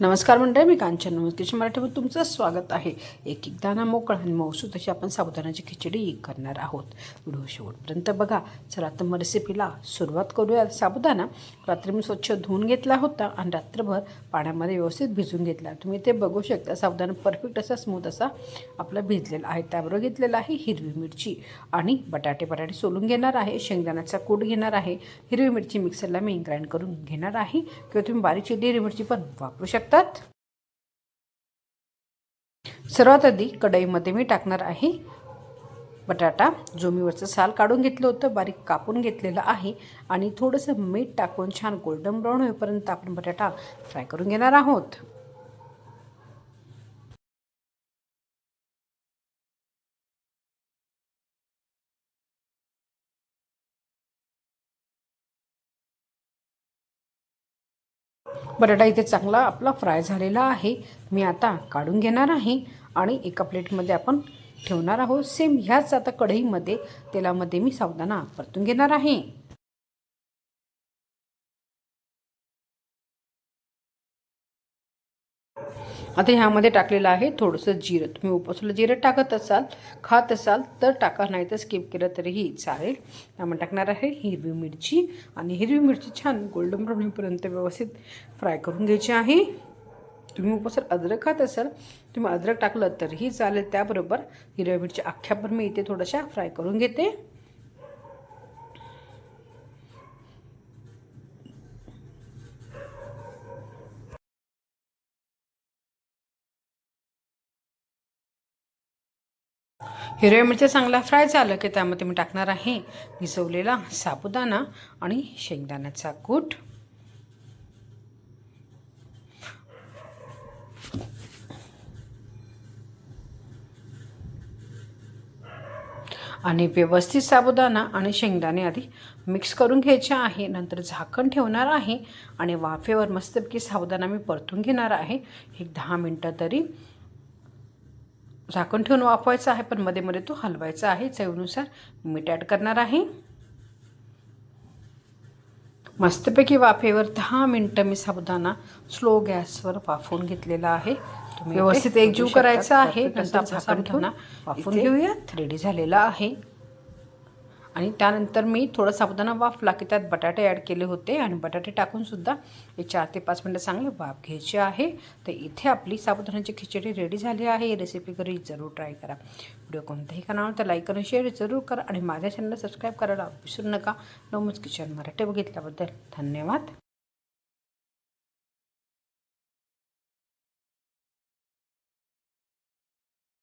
नमस्कार मंडळी मी कांचन नमस्कार मराठीमध्ये तुमचं स्वागत आहे. एक एक दाना मोकळ आणि मौसूद अशी आपण साबुदाण्याची खिचडी करणार आहोत. व्हिडिओ शेवटपर्यंत बघा. चला तर मग रेसिपीला सुरुवात करूया. साबुदाणा रात्री मी स्वच्छ धुवून घेतला होता आणि रात्रभर पाण्यामध्ये व्यवस्थित भिजून घेतला. तुम्ही ते बघू शकता साबुदाणा परफेक्ट असा स्मूथ असा आपला भिजलेला आहे. त्याबरोबर घेतलेला आहे हिरवी मिरची आणि बटाटे. बटाटे सोलून घेणार आहे. शेंगदाण्याचा कूट घेणार आहे. हिरवी मिरची मिक्सरला मी ग्राइंड करून घेणार आहे. किंवा तुम्ही बारीक चिरली हिरवी मिरची पण वापरू शकता. शकतात सर्वात आधी कढईमध्ये मी टाकणार आहे बटाटा जो मी वरचं साल काढून घेतलं होतं बारीक कापून घेतलेलं आहे. आणि थोडंसं मीठ टाकून छान गोल्डन ब्राऊन होईपर्यंत आपण बटाटा फ्राय करून घेणार आहोत. बटाटा इथे चांगला आपला फ्राय झालेला आहे. मी आता काढून घेणार आहे आणि एका प्लेटमध्ये आपण ठेवणार आहोत. सेम ह्याच आता कढईमध्ये तेलामध्ये मी सावधाना परतून घेणार आहे. आता ह्यामध्ये टाकलेलं आहे थोडंसं जिरं. तुम्ही उपासला जिरं टाकत असाल खात असाल तर टाका नाही तर स्किप केलं तरीही चालेल. त्यामुळे टाकणार आहे हिरवी मिरची आणि हिरवी मिरची छान गोल्डन ब्राऊन होईपर्यंत व्यवस्थित फ्राय करून घ्यायची आहे. तुम्ही उपासर अद्रक खात असाल तुम्ही अद्रक टाकलं तरीही चालेल. त्याबरोबर हिरव्या मिरची अख्ख्या पण मी इथे थोड्याशा फ्राय करून घेते. हिरव्या मिरच्या चांगला फ्राय झालं की त्यामध्ये मी टाकणार आहे भिजवलेला साबुदाणा आणि शेंगदाण्याचा कूट. आणि व्यवस्थित साबुदाणा आणि शेंगदाणे आधी मिक्स करून घ्यायचे आहे. नंतर झाकण ठेवणार आहे आणि वाफेवर मस्तपैकी साबुदाणा मी परतून घेणार आहे. एक दहा मिनटं तरी झाकण ठेवून वाफवायचं आहे पण मध्ये मध्ये तो हलवायचा आहे. चवीनुसार मीठ ॲड करणार आहे. मस्तपैकी वाफेवर दहा मिनटं मी साबुदाणा स्लो गॅसवर वाफवून घेतलेला आहे. व्यवस्थित एकजीव करायचा आहे नंतर झाकण ठेवून वाफवून घेऊयात. रेडी झालेला आहे. आणि त्यानंतर मी थोडं साबुदाणा वाफला की त्यात बटाटे ॲड केले होते आणि बटाटे टाकूनसुद्धा हे चार ते पाच मिनटं चांगले वाफ घ्यायचे आहे. तर इथे आपली साबुदाण्याची खिचडी रेडी झाली आहे. ही रेसिपी घरी जरूर ट्राय करा. व्हिडिओ कोणत्याही का तर लाईक करून शेअर जरूर करा आणि माझ्या चॅनलला सबस्क्राईब करायला विसरू नका. नवमच किचन मराठी बघितल्याबद्दल धन्यवाद.